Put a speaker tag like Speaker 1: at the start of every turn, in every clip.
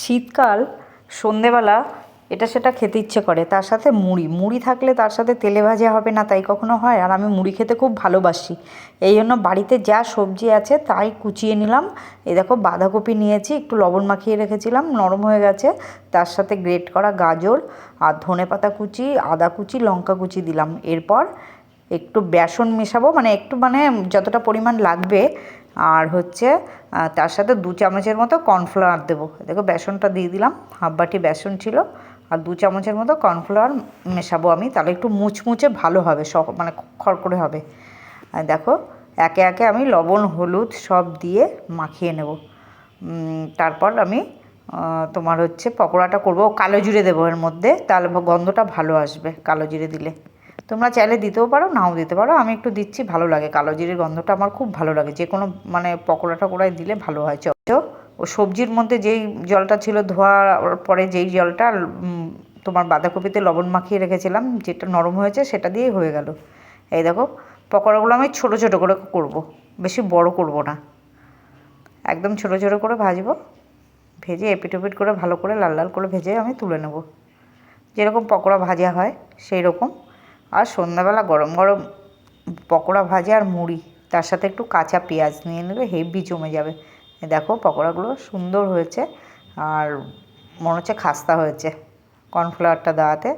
Speaker 1: শীতকাল, সন্ধেবেলা এটা সেটা খেতে ইচ্ছে করে। তার সাথে মুড়ি। মুড়ি থাকলে তার সাথে তেলে ভাজা হবে না, তাই কখনো হয়? আর আমি মুড়ি খেতে খুব ভালোবাসি। এই জন্য বাড়িতে যা সবজি আছে তাই কুচিয়ে নিলাম। এ দেখো বাঁধাকপি নিয়েছি, একটু লবণ মাখিয়ে রেখেছিলাম, নরম হয়ে গেছে। তার সাথে গ্রেট করা গাজর আর ধনে পাতা কুচি, আদা কুচি, লঙ্কা কুচি দিলাম। এরপর একটু বেসন মেশাবো। মানে একটু মানে যতটা পরিমাণ লাগবে আর হচ্ছে তার সাথে দু চামচের মতো কর্নফ্লাওয়ার দেবো। দেখো, বেসনটা দিয়ে দিলাম, হাফ বাটি বেসন ছিল, আর দু চামচের মতো কর্নফ্লাওয়ার মেশাবো আমি, তাহলে একটু মুচমুচে ভালো হবে সব মানে খড়খড়ে হবে। দেখো, একে একে আমি লবণ, হলুদ সব দিয়ে মাখিয়ে নেব। তারপর আমি তোমার হচ্ছে পকোড়াটা করব কালো জিরে দেবো এর মধ্যে, তাহলে গন্ধটা ভালো আসবে কালো জিরে দিলে। তোমরা চাইলে দিতেও পারো, নাও দিতে পারো। আমি একটু দিচ্ছি, ভালো লাগে। কালো জিরের গন্ধটা আমার খুব ভালো লাগে। যে কোনো মানে পকোড়া টকোড়ায় দিলে ভালো হয়। চ ও সবজির মধ্যে যেই জলটা ছিল, ধোয়ার পরে যেই জলটা তোমার বাঁধাকপিতে লবণ মাখিয়ে রেখেছিলাম, যেটা নরম হয়েছে, সেটা দিয়েই হয়ে গেল। এই দেখো, পকোড়াগুলো আমি ছোটো ছোটো করে করব। বেশি বড় করব না। একদম ছোটো ছোটো করে ভাজবো। ভেজে এপিট ওপিট করে ভালো করে লাল লাল করে ভেজে আমি তুলে নেব। যেরকম পকোড়া ভাজা হয় সেই রকম আর সন্ধ্যাবেলা গরম গরম পকোড়া ভাজা আর মুড়ি, তার সাথে একটু কাঁচা পেঁয়াজ নিয়ে নিলে হেভি জমে যাবে। দেখো পকোড়াগুলো সুন্দর হয়েছে আর মনে হচ্ছে খাস্তা হয়েছে কর্নফ্লাওয়ারটা দেওয়াতে।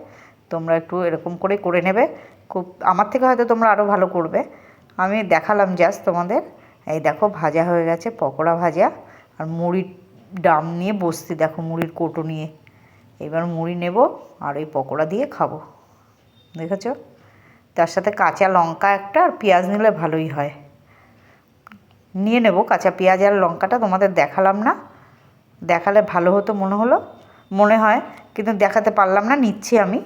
Speaker 1: তোমরা একটু এরকম করে করে নেবে। খুব, আমার থেকে হয়তো তোমরা আরও ভালো করবে। আমি দেখালাম জাস্ট তোমাদের। এই দেখো ভাজা হয়ে গেছে, পকোড়া ভাজা আর মুড়ির ডাম নিয়ে বসছি, দেখো মুড়ির কোটো নিয়ে। এবার মুড়ি নেব আর এই পকোড়া দিয়ে খাব। দেখেছ? তার সাথে কাঁচা লঙ্কা একটা আর পেঁয়াজ নিলে ভালোই হয়। নিয়ে নেব কাঁচা পেঁয়াজ আর লঙ্কাটা, তোমাদের দেখালাম না। দেখালে ভালো হতো মনে হলো। মনে হয়, কিন্তু দেখাতে পারলাম না, নিচ্ছি আমি।